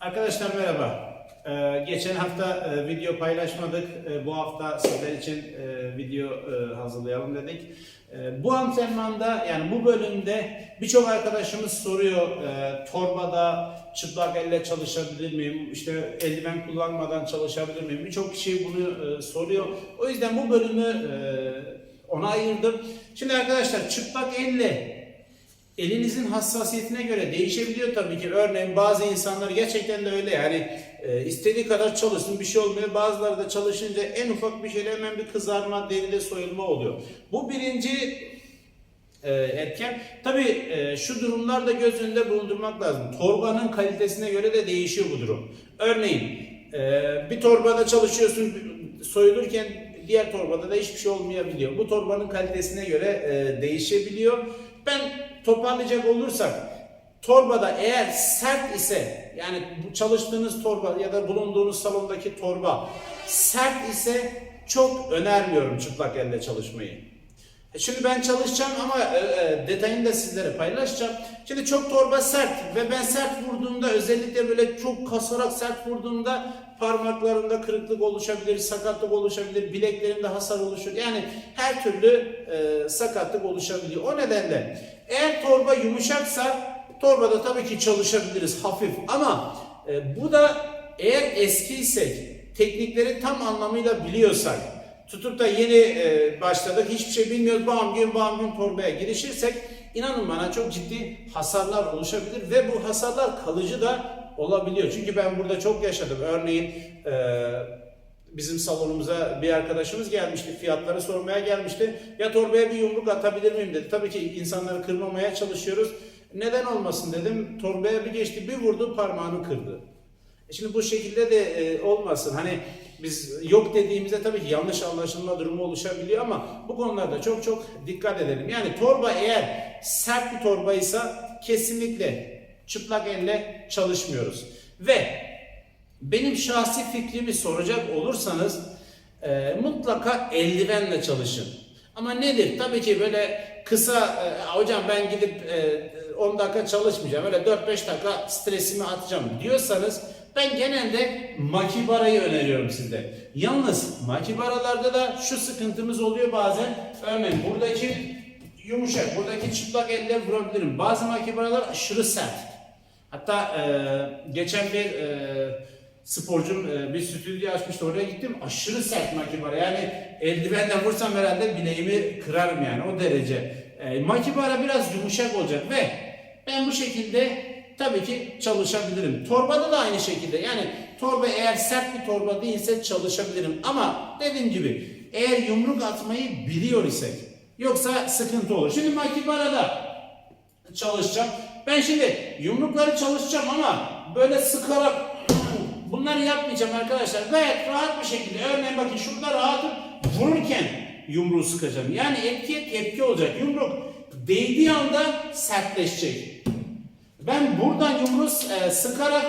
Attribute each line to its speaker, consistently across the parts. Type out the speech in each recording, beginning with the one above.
Speaker 1: Arkadaşlar merhaba. Ee, geçen hafta e, video paylaşmadık. E, bu hafta sizler için e, video e, hazırlayalım dedik. E, bu antrenmanda yani bu bölümde birçok arkadaşımız soruyor e, torbada çıplak elle çalışabilir miyim? İşte eldiven kullanmadan çalışabilir miyim? Birçok kişi bunu e, soruyor. O yüzden bu bölümü e, ona ayırdım. Şimdi arkadaşlar çıplak elle Elinizin hassasiyetine göre değişebiliyor tabii ki. Örneğin bazı insanlar gerçekten de öyle yani e, istediği kadar çalışsın bir şey olmuyor. Bazıları da çalışınca en ufak bir şeyle hemen bir kızarma, deride soyulma oluyor. Bu birinci e, etken. Tabii e, şu durumlar da göz önünde bulundurmak lazım. Torbanın kalitesine göre de değişiyor bu durum. Örneğin e, bir torbada çalışıyorsun soyulurken diğer torbada da hiçbir şey olmayabiliyor. Bu torbanın kalitesine göre e, değişebiliyor. Ben toparlayacak olursak torbada eğer sert ise yani çalıştığınız torba ya da bulunduğunuz salondaki torba sert ise çok önermiyorum çıplak elle çalışmayı. E Şimdi ben çalışacağım ama e, e, detayını da sizlere paylaşacağım. Şimdi çok torba sert ve ben sert vurduğumda özellikle böyle çok kasarak sert vurduğumda parmaklarımda kırıklık oluşabilir, sakatlık oluşabilir, bileklerimde hasar oluşur. Yani her türlü sakatlık oluşabiliyor. O nedenle eğer torba yumuşaksa torbada tabii ki çalışabiliriz hafif ama bu da eğer eskiysek, teknikleri tam anlamıyla biliyorsak, tutup da yeni e, başladık hiçbir şey bilmiyoruz bam gün bam gün torbaya girişirsek inanın bana çok ciddi hasarlar oluşabilir ve bu hasarlar kalıcı da olabiliyor. Çünkü ben burada çok yaşadım. Örneğin e, bizim salonumuza bir arkadaşımız gelmişti. Fiyatları sormaya gelmişti. Ya torbaya bir yumruk atabilir miyim dedi. Tabii ki insanları kırmamaya çalışıyoruz. Neden olmasın dedim. Torbaya bir geçti bir vurdu parmağını kırdı. E Şimdi bu şekilde de e, olmasın. Hani biz yok dediğimizde tabii ki yanlış anlaşılma durumu oluşabiliyor ama bu konularda çok çok dikkat edelim. Yani torba eğer sert bir torbaysa kesinlikle çıplak elle çalışmıyoruz. Ve benim şahsi fikrimi soracak olursanız e, mutlaka eldivenle çalışın. Ama nedir? Tabii ki böyle kısa e, hocam ben gidip e, 10 dakika çalışmayacağım. Öyle 4-5 dakika stresimi atacağım diyorsanız ben genelde makibarayı öneriyorum size. Yalnız makibaralarda da şu sıkıntımız oluyor bazen. Örneğin buradaki yumuşak, buradaki çıplak elle vurabilirim. Bazı makibaralar aşırı sert. Hatta e, geçen bir e, sporcum e, bir stüdyo açmıştı oraya gittim aşırı sert makibara yani eldivenle vursam herhalde bileğimi kırarım yani o derece. E, makibara biraz yumuşak olacak ve ben bu şekilde tabii ki çalışabilirim. Torbada da aynı şekilde yani torba eğer sert bir torba değilse çalışabilirim ama dediğim gibi eğer yumruk atmayı biliyor isek yoksa sıkıntı olur. Şimdi makibarada çalışacağım. Ben şimdi yumrukları çalışacağım ama böyle sıkarak bunları yapmayacağım arkadaşlar. Gayet rahat bir şekilde. Örneğin bakın şurada rahatım vururken yumruğu sıkacağım. Yani etkiye tepki olacak. Yumruk değdiği anda sertleşecek. Ben buradan yumruğu e, sıkarak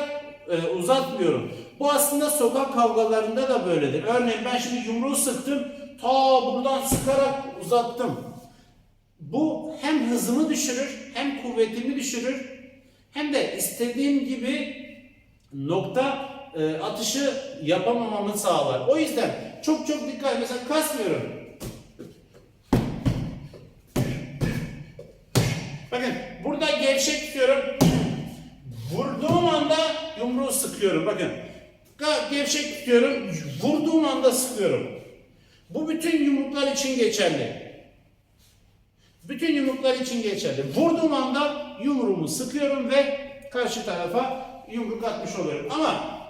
Speaker 1: e, uzatmıyorum. Bu aslında sokak kavgalarında da böyledir. Örneğin ben şimdi yumruğu sıktım. Ta buradan sıkarak uzattım. Bu hem hızımı düşürür, hem kuvvetimi düşürür, hem de istediğim gibi nokta e, atışı yapamamamı sağlar. O yüzden çok çok dikkat. Mesela kasmıyorum. Bakın burada gevşek tutuyorum. Vurduğum anda yumruğu sıkıyorum. Bakın gevşek tutuyorum. Vurduğum anda sıkıyorum. Bu bütün yumruklar için geçerli. Bütün yumruklar için geçerli. Vurduğum anda yumruğumu sıkıyorum ve karşı tarafa yumruk atmış oluyorum. Ama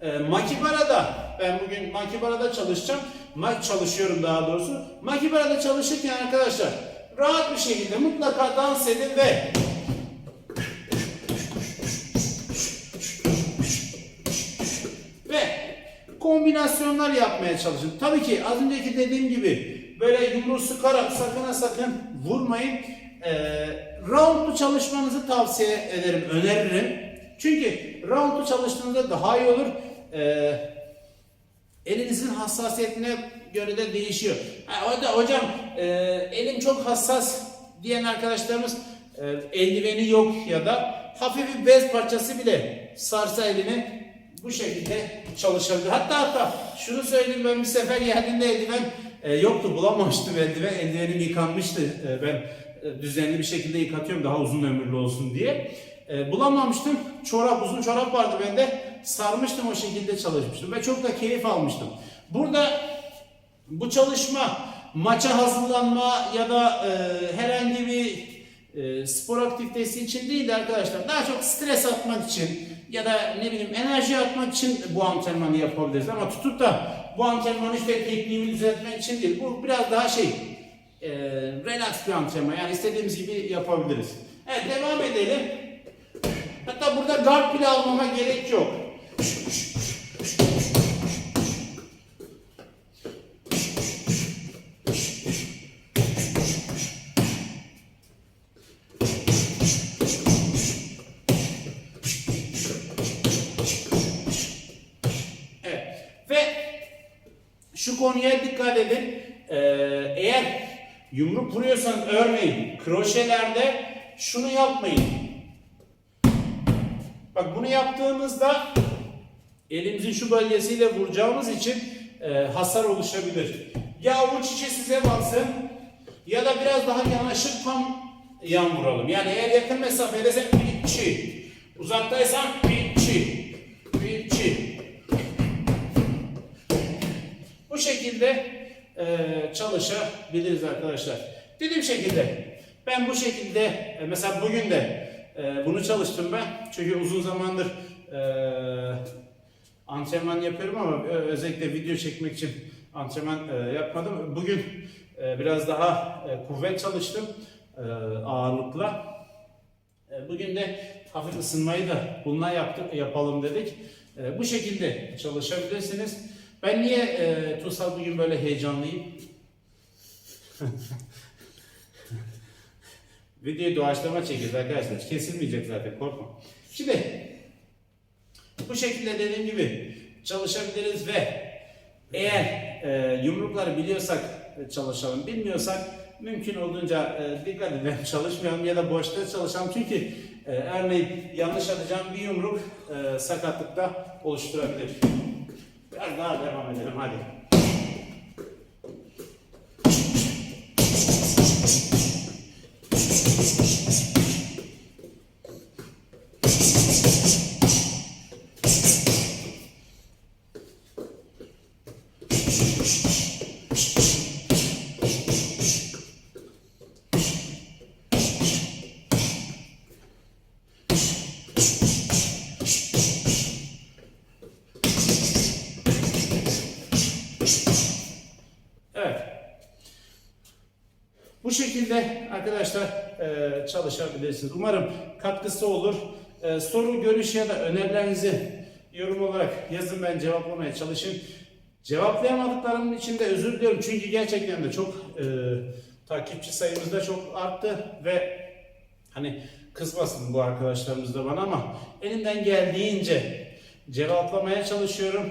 Speaker 1: e, Makibara'da ben bugün Makibara'da çalışacağım. Ma çalışıyorum daha doğrusu. Makibara'da çalışırken arkadaşlar rahat bir şekilde mutlaka dans edin ve ve kombinasyonlar yapmaya çalışın. Tabii ki az önceki dediğim gibi böyle yumruğu sıkarak sakın sakın vurmayın. Ee, roundlu çalışmanızı tavsiye ederim, öneririm. Çünkü roundlu çalıştığınızda daha iyi olur. Ee, elinizin hassasiyetine göre de değişiyor. Ha, o da hocam e, elim çok hassas diyen arkadaşlarımız e, eldiveni yok ya da hafif bir bez parçası bile sarsa elini bu şekilde çalışabilir. Hatta hatta şunu söyleyeyim ben bir sefer geldiğimde eldiven e, yoktu bulamamıştım eldiven. Eldivenim yıkanmıştı. E, ben e, düzenli bir şekilde yıkatıyorum daha uzun ömürlü olsun diye. E, bulamamıştım. Çorap, uzun çorap vardı bende. Sarmıştım o şekilde çalışmıştım ve çok da keyif almıştım. Burada bu çalışma maça hazırlanma ya da e, herhangi bir e, spor aktivitesi için değil de arkadaşlar daha çok stres atmak için ya da ne bileyim enerji atmak için bu antrenmanı yapabiliriz ama tutup da bu antrenmanı işte tekniğimi düzeltmek için değil bu biraz daha şey e, relax bir antrenman yani istediğimiz gibi yapabiliriz. Evet devam edelim. Hatta burada guard bile almama gerek yok. Evet. Şu konuya dikkat edin. Ee, eğer yumruk vuruyorsan örneğin kroşelerde şunu yapmayın. Bak bunu yaptığımızda elimizin şu bölgesiyle vuracağımız için e, hasar oluşabilir. Ya avuç içi size baksın ya da biraz daha yanaşıp tam yan vuralım. Yani eğer yakın mesafedeysen bir çi, uzaktaysan bir çi, bir çi. Bu şekilde e, çalışabiliriz arkadaşlar. Dediğim şekilde ben bu şekilde e, mesela bugün de e, bunu çalıştım ben. Çünkü uzun zamandır e, antrenman yapıyorum ama ö- özellikle video çekmek için antrenman e, yapmadım. Bugün e, biraz daha e, kuvvet çalıştım e, ağırlıkla. E, Bugün de hafif ısınmayı da bununla yaptık, yapalım dedik. E, Bu şekilde çalışabilirsiniz. Ben niye e, Tuğsal bugün böyle heyecanlıyım? Videoyu doğaçlama çekiyoruz arkadaşlar. Kesilmeyecek zaten korkma. Şimdi bu şekilde dediğim gibi çalışabiliriz ve eğer e, yumrukları biliyorsak çalışalım, bilmiyorsak mümkün olduğunca e, dikkat edelim çalışmayalım ya da boşta çalışalım. Çünkü e, örneğin yanlış atacağım bir yumruk e, sakatlıkta oluşturabilir. Biraz daha devam edelim hadi. Evet. Şekilde arkadaşlar e, çalışabilirsiniz. Umarım katkısı olur. E, soru, görüş ya da önerilerinizi yorum olarak yazın ben cevaplamaya çalışayım. Cevaplayamadıklarım için de özür diliyorum. Çünkü gerçekten de çok e, takipçi sayımız da çok arttı ve hani kızmasın bu arkadaşlarımız da bana ama elimden geldiğince cevaplamaya çalışıyorum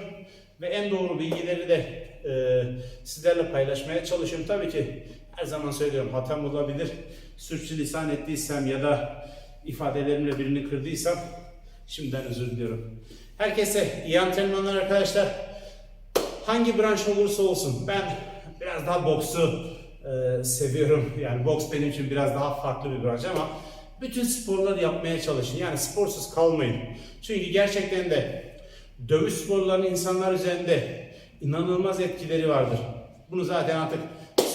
Speaker 1: ve en doğru bilgileri de e, sizlerle paylaşmaya çalışıyorum. Tabii ki her zaman söylüyorum hatam olabilir. Sürçülisan ettiysem ya da ifadelerimle birini kırdıysam şimdiden özür diliyorum. Herkese iyi antrenmanlar arkadaşlar. Hangi branş olursa olsun ben biraz daha boksu e, seviyorum. Yani boks benim için biraz daha farklı bir branş ama bütün sporları yapmaya çalışın. Yani sporsuz kalmayın. Çünkü gerçekten de dövüş sporlarının insanlar üzerinde inanılmaz etkileri vardır. Bunu zaten artık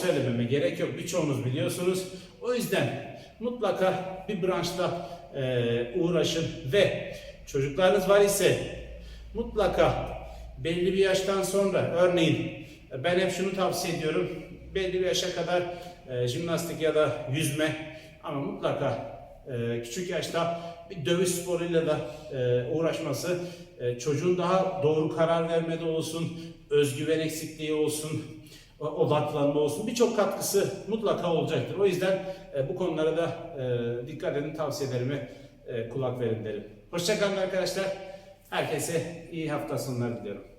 Speaker 1: söylememe gerek yok. Birçoğunuz biliyorsunuz. O yüzden mutlaka bir branşla e, uğraşın ve çocuklarınız var ise mutlaka belli bir yaştan sonra örneğin ben hep şunu tavsiye ediyorum. Belli bir yaşa kadar e, jimnastik ya da yüzme ama mutlaka e, küçük yaşta bir dövüş sporuyla da e, uğraşması e, çocuğun daha doğru karar vermede olsun, özgüven eksikliği olsun, odaklanma olsun birçok katkısı mutlaka olacaktır. O yüzden e, bu konulara da e, dikkat edin, tavsiyelerime e, kulak verin derim. Hoşçakalın arkadaşlar. Herkese iyi hafta sonları diliyorum.